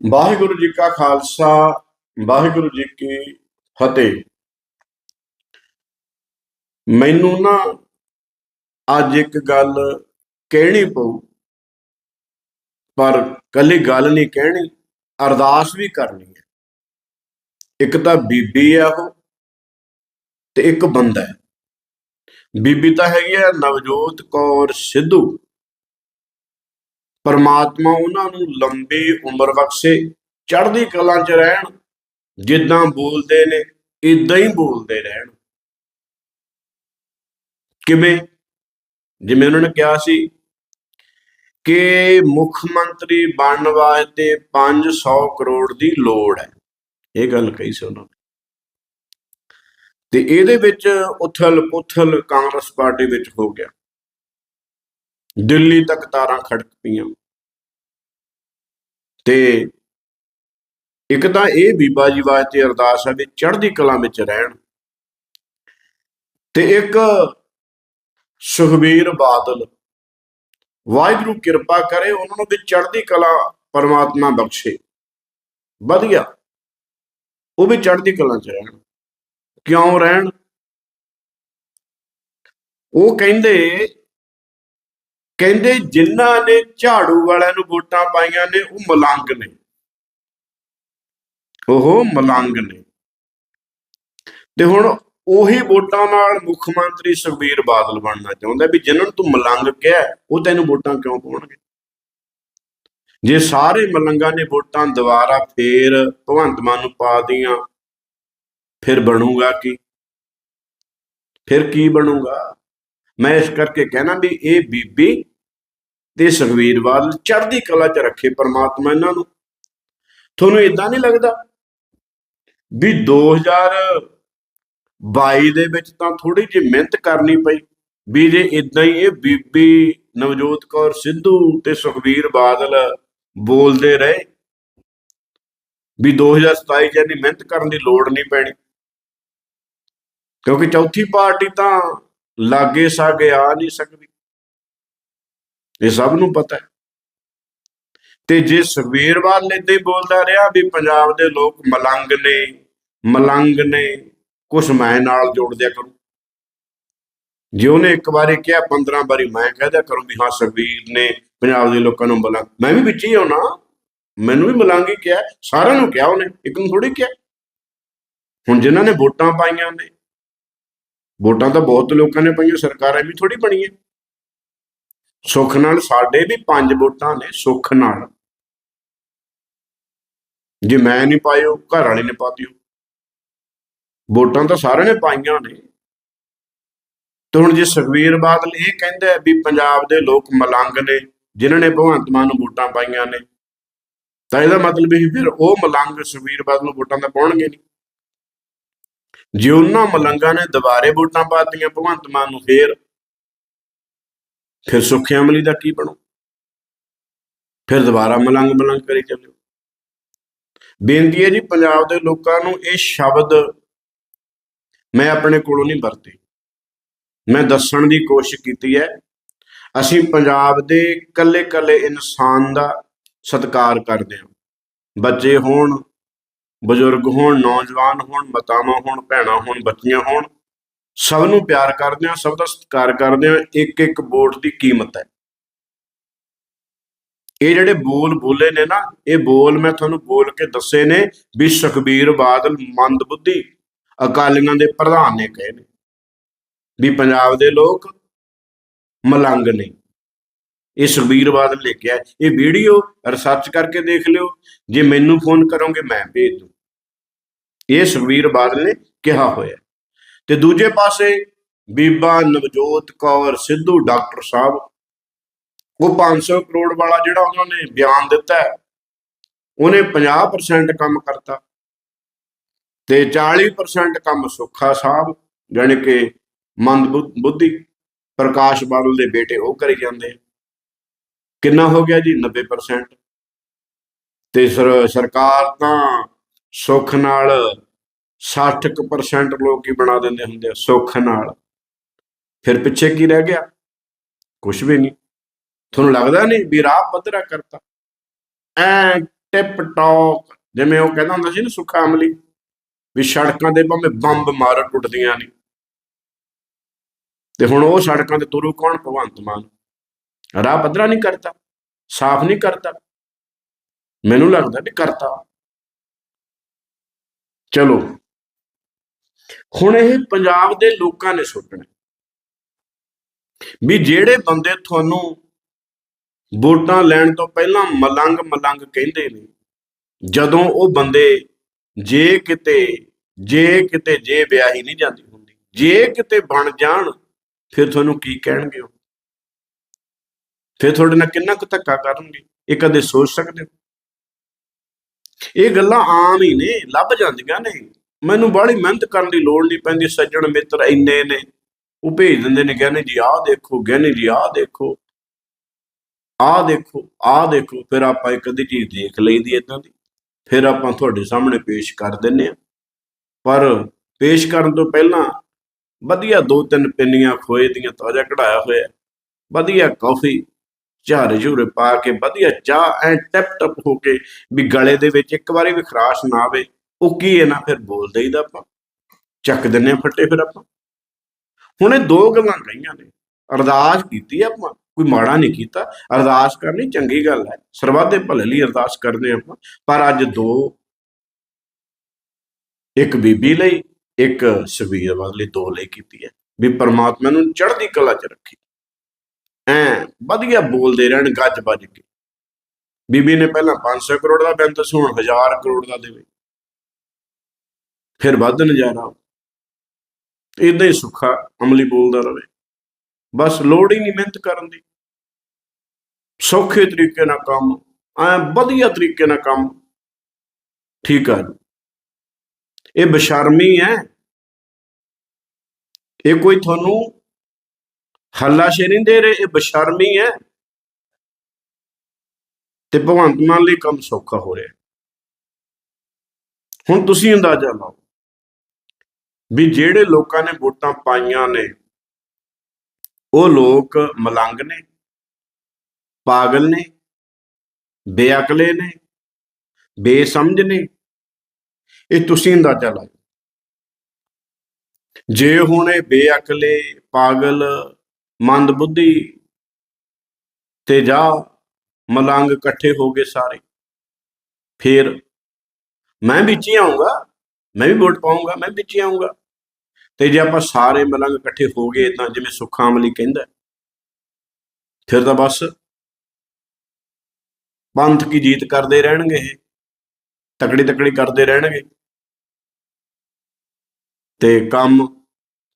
ਵਾਹਿਗੁਰੂ ਜੀ ਕਾ ਖਾਲਸਾ, ਵਾਹਿਗੁਰੂ ਜੀ ਕੀ ਫਤਿਹ। ਮੈਨੂੰ ਨਾ ਅੱਜ ਇੱਕ ਗੱਲ ਕਹਿਣੀ ਪਊ, ਪਰ ਕੱਲੀ ਗੱਲ ਨਹੀਂ ਕਹਿਣੀ, ਅਰਦਾਸ ਵੀ ਕਰਨੀ ਹੈ। ਇੱਕ ਤਾਂ ਬੀਬੀ ਆ ਉਹ ਤੇ ਇੱਕ ਬੰਦਾ ਹੈ। ਬੀਬੀ ਤਾਂ ਹੈਗੀ ਆ ਨਵਜੋਤ ਕੌਰ ਸਿੱਧੂ। ਪਰਮਾਤਮਾ ਉਹਨਾਂ ਨੂੰ ਲੰਬੀ ਉਮਰ ਬਖਸ਼ੇ, ਚੜ੍ਹਦੀ ਕਲਾ 'ਚ ਰਹਿਣ, ਜਿੱਦਾਂ ਬੋਲਦੇ ਨੇ ਇਦਾਂ ਹੀ ਬੋਲਦੇ ਰਹਿਣ। ਕਿਵੇਂ? ਜਿਵੇਂ ਉਹਨਾਂ ਨੇ ਕਿਹਾ ਸੀ ਕਿ ਮੁੱਖ ਮੰਤਰੀ ਬਣਨ ਵਾਸਤੇ 500 ਕਰੋੜ ਦੀ ਲੋੜ ਹੈ। ਇਹ ਗੱਲ ਕਹੀ ਸੀ ਉਹਨਾਂ ਨੇ। ਤੇ ਇਹਦੇ ਵਿੱਚ ਉਥਲ ਪੁਥਲ ਕਾਂਗਰਸ ਪਾਰਟੀ ਵਿੱਚ ਹੋ ਗਿਆ। ਦਿੱਲੀ ਤੱਕ ਤਾਰਾਂ ਖੜਕ ਪਈਆਂ। ਤੇ ਇੱਕ ਤਾਂ ਇਹ ਬੀਬਾ ਜੀ ਵਾਸਤੇ ਅਰਦਾਸ ਹੈ ਵੀ ਚੜ੍ਹਦੀ ਕਲਾ ਵਿੱਚ ਰਹਿਣ। ਤੇ ਇੱਕ ਸੁਖਬੀਰ ਬਾਦਲ, ਵਾਹਿਗੁਰੂ ਕਿਰਪਾ ਕਰੇ ਉਹਨਾਂ ਨੂੰ ਵੀ ਚੜ੍ਹਦੀ ਕਲਾ ਪਰਮਾਤਮਾ ਬਖਸ਼ੇ। ਵਧੀਆ। ਉਹ ਵੀ ਚੜ੍ਹਦੀ ਕਲਾ ਚ ਰਹਿਣ। ਕਿਉਂ ਰਹਿਣ? ਉਹ ਕਹਿੰਦੇ ਕਹਿੰਦੇ ਜਿਨ੍ਹਾਂ ਨੇ ਝਾੜੂ ਵਾਲਿਆਂ ਨੂੰ ਵੋਟਾਂ ਪਾਈਆਂ ਨੇ, ਉਹ ਮਲੰਗ ਨੇ। ਉਹ ਮਲੰਗ ਨੇ। ਤੇ ਹੁਣ ਉਹੀ ਵੋਟਾਂ ਨਾਲ ਮੁੱਖ ਮੰਤਰੀ ਸੁਖਬੀਰ ਬਾਦਲ ਬਣਨਾ ਚਾਹੁੰਦਾ ਵੀ ਜਿਨ੍ਹਾਂ ਨੂੰ ਤੂੰ ਮਲੰਗ ਕਿਹਾ, ਉਹ ਤੈਨੂੰ ਵੋਟਾਂ ਕਿਉਂ ਪਾਉਣਗੇ? ਜੇ ਸਾਰੇ ਮਲੰਗਾਂ ਨੇ ਵੋਟਾਂ ਦੁਬਾਰਾ ਫੇਰ ਭਗਵੰਤ ਮਾਨ ਨੂੰ ਪਾ ਦੀਆਂ ਫਿਰ ਬਣੂਗਾ ਕੀ? ਫਿਰ ਕੀ ਬਣੂਗਾ? ਮੈਂ ਇਸ ਕਰਕੇ ਕਹਿਣਾ ਵੀ ਇਹ ਬੀਬੀ ਤੇ ਸੁਖਵੀਰ ਬਾਦਲ ਚੜ੍ਹਦੀ ਕਲਾ 'ਚ ਰੱਖੇ ਪਰਮਾਤਮਾ ਇਹਨਾਂ ਨੂੰ। ਤੁਹਾਨੂੰ ਇਦਾਂ ਨਹੀਂ ਲੱਗਦਾ ਵੀ 2022 ਦੇ ਵਿੱਚ ਤਾਂ ਥੋੜੀ ਜਿਹੀ ਮਿਹਨਤ ਕਰਨੀ ਪਈ? ਵੀ ਜੇ ਇਦਾਂ ਹੀ ਇਹ ਬੀਬੀ ਨਵਜੋਤ ਕੌਰ ਸਿੱਧੂ ਤੇ ਸੁਖਵੀਰ ਬਾਦਲ ਬੋਲਦੇ ਰਹੇ, ਵੀ 2027 ਚ ਇੰਨੀ ਮਿਹਨਤ ਕਰਨ ਦੀ ਲੋੜ ਨਹੀਂ ਪੈਣੀ? ਕਿਉਂਕਿ ਚੌਥੀ ਪਾਰਟੀ ਤਾਂ ਲਾਗੇ ਸਾਗੇ ਆ ਨਹੀਂ ਸਕਦੀ। ਇਹ ਸਭ ਨੂੰ ਪਤਾ ਹੈ। ਤੇ ਜੇ ਸੁਖਬੀਰ ਵਾਲੇ ਏਦਾਂ ਬੋਲਦਾ ਰਿਹਾ ਵੀ ਪੰਜਾਬ ਦੇ ਲੋਕ ਮਲੰਗ ਨੇ ਮਲੰਗ ਨੇ, ਕੁਛ ਮੈਂ ਨਾਲ ਜੋੜ ਦਿਆ ਕਰੂ। ਜੇ ਉਹਨੇ ਇੱਕ ਵਾਰੀ ਕਿਹਾ 15 ਵਾਰੀ ਮੈਂ ਕਹਿ ਦਿਆ ਕਰੂੰ ਵੀ ਹਾਂ, ਸੁਖਬੀਰ ਨੇ ਪੰਜਾਬ ਦੇ ਲੋਕਾਂ ਨੂੰ ਮਲੰਗ, ਮੈਂ ਵੀ ਵਿੱਚ ਹੀ ਆਉਣਾ। ਮੈਨੂੰ ਵੀ ਮਲੰਗ ਹੀ ਕਿਹਾ, ਸਾਰਿਆਂ ਨੂੰ ਕਿਹਾ ਉਹਨੇ, ਇੱਕ ਨੂੰ ਥੋੜੀ ਕਿਹਾ। ਹੁਣ ਜਿਨ੍ਹਾਂ ਨੇ ਵੋਟਾਂ ਪਾਈਆਂ ਨੇ ਵੋਟਾਂ ਤਾਂ ਬਹੁਤ ਲੋਕਾਂ ਨੇ ਪਾਈਆਂ, ਸਰਕਾਰਾਂ ਵੀ ਥੋੜੀ ਬਣੀਆਂ। ਸੁੱਖ ਨਾਲ ਸਾਡੇ ਵੀ ਪੰਜ ਵੋਟਾਂ ਨੇ, ਸੁੱਖ ਨਾਲ। ਜੇ ਮੈਂ ਨਹੀਂ ਪਾਇਓ, ਘਰ ਵਾਲੇ ਨੇ ਦਿਓ। ਵੋਟਾਂ ਤਾਂ ਸਾਰਿਆਂ ਨੇ ਪਾਈਆਂ ਨੇ। ਤੇ ਹੁਣ ਜੇ ਸੁਖਵੀਰ ਬਾਦਲ ਇਹ ਕਹਿੰਦਾ ਹੈ ਵੀ ਪੰਜਾਬ ਦੇ ਲੋਕ ਮਲੰਗ ਨੇ, ਜਿਨ੍ਹਾਂ ਨੇ ਭਗਵੰਤ ਮਾਨ ਨੂੰ ਵੋਟਾਂ ਪਾਈਆਂ ਨੇ, ਤਾਂ ਇਹਦਾ ਮਤਲਬ ਇਹ ਫਿਰ ਉਹ ਮਲੰਗ ਸੁਖਵੀਰ ਬਾਦਲ ਨੂੰ ਵੋਟਾਂ ਤਾਂ ਪਾਉਣਗੇ ਨਹੀਂ। ਜੇ ਉਹਨਾਂ ਮਲੰਗਾਂ ਨੇ ਦੁਬਾਰੇ ਵੋਟਾਂ ਪਾਤੀਆਂ, ਭਗਵੰਤ ਮਾਨ ਨੂੰ ਫੇਰ, ਫਿਰ ਸੁੱਖਿਆ ਅਮਲੀ ਦਾ ਕੀ ਬਣੂ? ਫਿਰ ਦੁਬਾਰਾ ਮਲੰਗ ਮਲੰਗ ਕਰੀ ਚੱਲੋ ਬੇਨਤੀ ਹੈ ਜੀ ਪੰਜਾਬ ਦੇ ਲੋਕਾਂ ਨੂੰ ਇਹ ਸ਼ਬਦ ਮੈਂ ਆਪਣੇ ਕੋਲੋਂ ਨਹੀਂ ਵਰਤੇ। ਮੈਂ ਦੱਸਣ ਦੀ ਕੋਸ਼ਿਸ਼ ਕੀਤੀ ਹੈ, ਅਸੀਂ ਪੰਜਾਬ ਦੇ ਕੱਲੇ-ਕੱਲੇ ਇਨਸਾਨ ਦਾ ਸਤਿਕਾਰ ਕਰਦੇ ਹਾਂ। ਬੱਚੇ ਹੋਣ ਬਜ਼ੁਰਗ ਹੋਣ, ਨੌਜਵਾਨ ਹੋਣ, ਮਾਤਾਵਾਂ ਹੋਣ, ਭੈਣਾਂ ਹੋਣ, ਬੱਚੀਆਂ ਹੋਣ, ਸਭ ਨੂੰ ਪਿਆਰ ਕਰਦੇ ਹਾਂ, ਸਭ ਦਾ ਸਤਿਕਾਰ ਕਰਦੇ ਹਾਂ, ਇੱਕ ਇੱਕ ਵੋਟ ਦੀ ਕੀਮਤ ਹੈ। ਇਹ ਜਿਹੜੇ ਬੋਲ ਬੋਲੇ ਨੇ ਨਾ, ਇਹ ਬੋਲ ਮੈਂ ਤੁਹਾਨੂੰ ਬੋਲ ਕੇ ਦੱਸੇ ਨੇ ਵੀ ਸੁਖਬੀਰ ਬਾਦਲ ਮੰਦਬੁੱਧੀ ਅਕਾਲੀਆਂ ਦੇ ਪ੍ਰਧਾਨ ਨੇ ਕਹੇ ਨੇ ਵੀ ਪੰਜਾਬ ਦੇ ਲੋਕ ਮਲੰਗ ਨੇ। ਇਹ ਸੁਖਬੀਰ ਬਾਦਲ ਨੇ ਕਿਹਾ ਇਹ ਵੀਡੀਓ ਰਿਸਰਚ ਕਰਕੇ ਦੇਖ ਲਿਓ। ਜੇ ਮੈਨੂੰ ਫੋਨ ਕਰੋਗੇ, ਮੈਂ ਭੇਜ ਦੂੰ। ਇਹ ਸੁਖਬੀਰ ਬਾਦਲ ਨੇ ਕਿਹਾ ਹੋਇਆ ਤੇ ਦੂਜੇ ਪਾਸੇ ਬੀਬਾ ਨਵਜੋਤ ਕੌਰ ਸਿੱਧੂ, ਡਾਕਟਰ ਸਾਹਿਬ, ਉਹ 500 ਕਰੋੜ ਵਾਲਾ ਜਿਹੜਾ ਉਹਨਾਂ ਨੇ ਬਿਆਨ ਦਿੱਤਾ ਹੈ, ਉਹਨੇ 50% ਕੰਮ ਕਰਤਾ ਤੇ 40% ਕੰਮ ਸੁੱਖਾ ਸਾਹਿਬ, ਜਾਣੀ ਕਿ ਮੰਦ ਬੁੱਧ- ਬੁੱਧੀ ਪ੍ਰਕਾਸ਼ ਬਾਦਲ ਦੇ ਬੇਟੇ ਉਹ ਕਰੀ ਜਾਂਦੇ ਕਿੰਨਾ ਹੋ ਗਿਆ ਜੀ? 90% ਤੇ ਸਰ- ਸਰਕਾਰ ਤਾਂ ਸੁੱਖ ਨਾਲ 60% ਲੋਕ ਹੀ ਬਣਾ ਦਿੰਦੇ ਹੁੰਦੇ ਆ, ਸੁੱਖ ਨਾਲ। ਫਿਰ ਪਿੱਛੇ ਕੀ ਰਹਿ ਗਿਆ? ਕੁਝ ਵੀ ਨਹੀਂ। ਤੁਹਾਨੂੰ ਲੱਗਦਾ ਨਹੀਂ ਵੀ ਰਾਹ ਪੱਧਰਾ ਕਰਤਾ? ਐ ਟਿਪ ਟੌਪ ਜਿਵੇਂ ਉਹ ਕਹਿੰਦਾ ਹੁੰਦਾ ਸੀ ਨਾ ਸੁੱਖਾ ਅਮਲੀ, ਵੀ ਸੜਕਾਂ ਦੇ ਭਾਵੇਂ ਬੰਬ ਮਾਰ ਟੁੱਟਦੀਆਂ ਨਹੀਂ। ਤੇ ਹੁਣ ਉਹ ਸੜਕਾਂ ਤੇ ਤੁਰੂ ਕੌਣ? ਭਗਵੰਤ ਮਾਨ। ਰਾਹ ਪੱਧਰਾ ਨਹੀਂ ਕਰਤਾ, ਸਾਫ਼ ਨਹੀਂ ਕਰਤਾ। ਮੈਨੂੰ ਲੱਗਦਾ ਵੀ ਕਰਤਾ। ਚਲੋ। ਹੁਣ ਇਹ ਪੰਜਾਬ ਦੇ ਲੋਕਾਂ ਨੇ ਸੋਚਣਾ ਵੀ ਜਿਹੜੇ ਬੰਦੇ ਤੁਹਾਨੂੰ ਵੋਟਾਂ ਲੈਣ ਤੋਂ ਪਹਿਲਾਂ ਮਲੰਗ ਮਲੰਗ ਕਹਿੰਦੇ ਨੇ, ਜਦੋਂ ਉਹ ਬੰਦੇ ਜੇ ਕਿਤੇ ਜੇ ਕਿਤੇ ਜੇ ਵਿਆਹੀ ਨਹੀਂ ਜਾਂਦੀ ਹੁੰਦੀ, ਜੇ ਕਿਤੇ ਬਣ ਜਾਣ, ਫਿਰ ਤੁਹਾਨੂੰ ਕੀ ਕਹਿਣਗੇ ਉਹ? ਫਿਰ ਤੁਹਾਡੇ ਨਾਲ ਕਿੰਨਾ ਕੁ ਧੱਕਾ ਕਰਨਗੇ? ਇਹ ਕਦੇ ਸੋਚ ਸਕਦੇ ਹੋ? ਇਹ ਗੱਲਾਂ ਆਮ ਹੀ ਨੇ, ਲੱਭ ਜਾਂਦੀਆਂ ਨੇ। ਮੈਨੂੰ ਬੜੀ ਮਿਹਨਤ ਕਰਨ ਦੀ ਲੋੜ ਨਹੀਂ ਪੈਂਦੀ, ਸੱਜਣ ਮਿੱਤਰ ਇੰਨੇ ਨੇ। ਉਹ ਭੇਜ ਦਿੰਦੇ ਨੇ, ਕਹਿੰਦੇ ਜੀ ਆਹ ਦੇਖੋ, ਕਹਿੰਦੇ ਜੀ ਆਹ ਦੇਖੋ। ਆਹ ਦੇਖੋ ਆਹ ਦੇਖੋ, ਫਿਰ ਆਪਾਂ ਇੱਕ ਅੱਧੀ ਚੀਜ਼ ਦੇਖ ਲਈਦੀ ਇਦਾਂ ਦੀ। ਫਿਰ ਆਪਾਂ ਤੁਹਾਡੇ ਸਾਹਮਣੇ ਪੇਸ਼ ਕਰ ਦਿੰਨੇ ਆ ਪਰ ਪੇਸ਼ ਕਰਨ ਤੋਂ ਪਹਿਲਾਂ ਵਧੀਆ ਦੋ ਤਿੰਨ ਪਿੰਨੀਆਂ ਖੋਏ ਦੀਆਂ, ਤਾਜ਼ਾ ਕਢਾਇਆ ਹੋਇਆ। ਵਧੀਆ ਕਾਫੀ। ਝਾਰੇ ਝੂਰੇ ਪਾ ਕੇ ਵਧੀਆ ਚਾਹ ਐ ਟਪ ਟਪ ਹੋ ਕੇ ਵੀ ਗਲੇ ਦੇ ਵਿੱਚ ਇੱਕ ਵਾਰੀ ਵੀ ਖਰਾਸ਼ ਨਾ ਆਵੇ, ਉਹ ਕੀ ਹੈ ਨਾ ਫਿਰ ਬੋਲ ਦਈਦਾ ਆਪਾਂ। ਚੱਕ ਦਿੰਨੇ ਆ ਫੱਟੇ ਫਿਰ ਆਪਾਂ। ਹੁਣ ਇਹ ਦੋ ਗੱਲਾਂ ਕਹੀਆਂ ਨੇ। ਅਰਦਾਸ ਕੀਤੀ ਆਪਾਂ, ਕੋਈ ਮਾੜਾ ਨਹੀਂ ਕੀਤਾ। ਅਰਦਾਸ ਕਰਨੀ ਚੰਗੀ ਗੱਲ ਹੈ। ਸਰਬੱਤ ਦੇ ਭਲੇ ਲਈ ਅਰਦਾਸ ਕਰਦੇ ਆਪਾਂ। ਪਰ ਅੱਜ ਦੋ। ਇੱਕ ਬੀਬੀ ਲਈ, ਇੱਕ ਸ਼ਬੀਰ ਵਾਲੀ ਦੋ ਲਈ ਕੀਤੀ ਹੈ। ਵੀ ਪਰਮਾਤਮਾ ਨੂੰ ਚੜ੍ਹਦੀ ਕਲਾ 'ਚ ਰੱਖੀ। ਐ, ਵਧੀਆ ਬੋਲਦੇ ਰਹਿਣ, ਗੱਜ ਵੱਜ ਕੇ। ਬੀਬੀ ਨੇ ਪਹਿਲਾਂ 500 ਕਰੋੜ ਦਾ ਬਿਆਨ ਦੱਸੋ ਹੁਣ 1000 ਕਰੋੜ ਦਾ ਦੇਵੇ। ਫਿਰ ਵੱਧ ਨਜ਼ਾਰਾ। ਇਦਾਂ ਹੀ ਸੁੱਖਾ ਅਮਲੀ ਬੋਲਦਾ ਰਵੇ ਬਸ ਲੋੜ ਹੀ ਨਹੀਂ ਮਿਹਨਤ ਕਰਨ ਦੀ। ਸੌਖੇ ਤਰੀਕੇ ਨਾਲ ਕੰਮ, ਐ ਵਧੀਆ ਤਰੀਕੇ ਨਾਲ ਕੰਮ। ਠੀਕ ਆ ਇਹ ਬਸ਼ਰਮੀ ਹੈ ਇਹ ਕੋਈ ਤੁਹਾਨੂੰ ਹੱਲਾਸ਼ੇ ਨਹੀਂ ਦੇ ਰਹੇ, ਇਹ ਬਸ਼ਰਮੀ ਹੈ। ਤੇ ਭਗਵੰਤ ਮਾਨ ਲਈ ਕੰਮ ਸੌਖਾ ਹੋ ਰਿਹਾ। ਹੁਣ ਤੁਸੀਂ ਅੰਦਾਜ਼ਾ ਲਾਓ ਵੀ ਜਿਹੜੇ ਲੋਕਾਂ ਨੇ ਵੋਟਾਂ ਪਾਈਆਂ ਨੇ, ਉਹ ਲੋਕ ਮਲੰਗ ਨੇ, ਪਾਗਲ ਨੇ, ਬੇਅਕਲੇ ਨੇ, ਬੇਸਮਝ ਨੇ। ਇਹ ਤੁਸੀਂ ਅੰਦਾਜ਼ਾ ਲਾਓ। ਜੇ ਹੁਣ ਇਹ ਬੇਅਕਲੇ, ਪਾਗਲ ਮੰਦਬੁੱਧੀ ਤੇ ਜਾ ਮਲੰਗ ਇਕੱਠੇ ਹੋ ਗਏ ਸਾਰੇ। ਫਿਰ ਮੈਂ ਵਿੱਚ ਹੀ ਆਉਂਗਾ ਮੈਂ ਵੀ ਵੋਟ ਪਾਉਂਗਾ ਮੈਂ ਵਿੱਚ ਹੀ ਆਉਂਗਾ ਤੇ ਜੇ ਆਪਾਂ ਸਾਰੇ ਮਲੰਗ ਇਕੱਠੇ ਹੋ ਗਏ, ਤਾਂ ਜਿਵੇਂ ਸੁੱਖਾ ਅਮਲੀ ਕਹਿੰਦਾ ਫਿਰ ਤਾਂ ਬਸ ਪੰਥ ਕੀ ਜੀਤ ਕਰਦੇ ਰਹਿਣਗੇ ਇਹ, ਤਕੜੀ ਤਕੜੀ ਕਰਦੇ ਰਹਿਣਗੇ। ਤੇ ਕੰਮ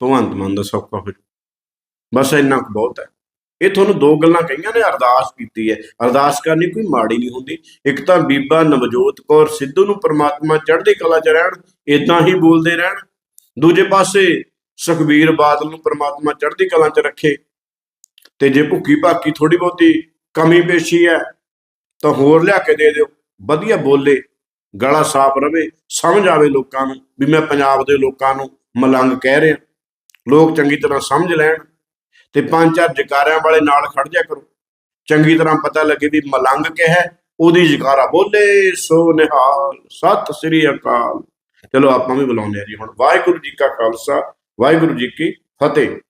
ਭਗਵੰਤ ਮਾਨ ਦਾ ਸੌਖਾ ਹੋ ਜਾਊ। ਬਸ ਇੰਨਾ ਕੁ ਬਹੁਤ ਹੈ। ਇਹ ਤੁਹਾਨੂੰ ਦੋ ਗੱਲਾਂ ਕਹੀਆਂ ਨੇ, ਅਰਦਾਸ ਕੀਤੀ ਹੈ। ਅਰਦਾਸ ਕਰਨੀ ਕੋਈ ਮਾੜੀ ਨਹੀਂ ਹੁੰਦੀ। ਇੱਕ ਤਾਂ ਬੀਬਾ ਨਵਜੋਤ ਕੌਰ ਸਿੱਧੂ ਨੂੰ ਪ੍ਰਮਾਤਮਾ ਚੜ੍ਹਦੀ ਕਲਾ 'ਚ ਰਹਿਣ ਇਦਾਂ ਹੀ ਬੋਲਦੇ ਰਹਿਣ। ਦੂਜੇ ਪਾਸੇ ਸੁਖਬੀਰ ਬਾਦਲ ਨੂੰ ਪ੍ਰਮਾਤਮਾ ਚੜ੍ਹਦੀ ਕਲਾ 'ਚ ਰੱਖੇ। ਤੇ ਜੇ ਭੁੱਕੀ ਭਾਕੀ ਥੋੜੀ ਬਹੁਤੀ ਕਮੀ ਪੇਸ਼ੀ ਹੈ, ਤਾਂ ਹੋਰ ਲਿਆ ਕੇ ਦੇ ਦਿਓ। ਵਧੀਆ ਬੋਲੇ, ਗਲਾ ਸਾਫ਼ ਰਵੇ, ਸਮਝ ਆਵੇ ਲੋਕਾਂ ਨੂੰ ਵੀ ਮੈਂ ਪੰਜਾਬ ਦੇ ਲੋਕਾਂ ਨੂੰ ਮਲੰਗ ਕਹਿ ਰਿਹਾ। ਲੋਕ ਚੰਗੀ ਤਰ੍ਹਾਂ ਸਮਝ ਲੈਣ। ਤੇ ਪੰਜ ਚਾਰ ਜਕਾਰਿਆਂ ਵਾਲੇ ਨਾਲ ਖੜ ਜਾ ਕਰੋ। ਚੰਗੀ ਤਰ੍ਹਾਂ ਪਤਾ ਲੱਗੇ ਵੀ ਮਲੰਗ ਕਿਹਾ, ਉਹਦੀ ਜਕਾਰਾ ਬੋਲੇ, ਸੋ ਨਿਹਾਲ, ਸਤਿ ਸ੍ਰੀ ਅਕਾਲ। ਚਲੋ ਆਪਾਂ ਵੀ ਬੁਲਾਉਂਦੇ ਆ ਜੀ ਹੁਣ। ਵਾਹਿਗੁਰੂ ਜੀ ਕਾ ਖਾਲਸਾ, ਵਾਹਿਗੁਰੂ ਜੀ ਕੀ ਫਤਿਹ।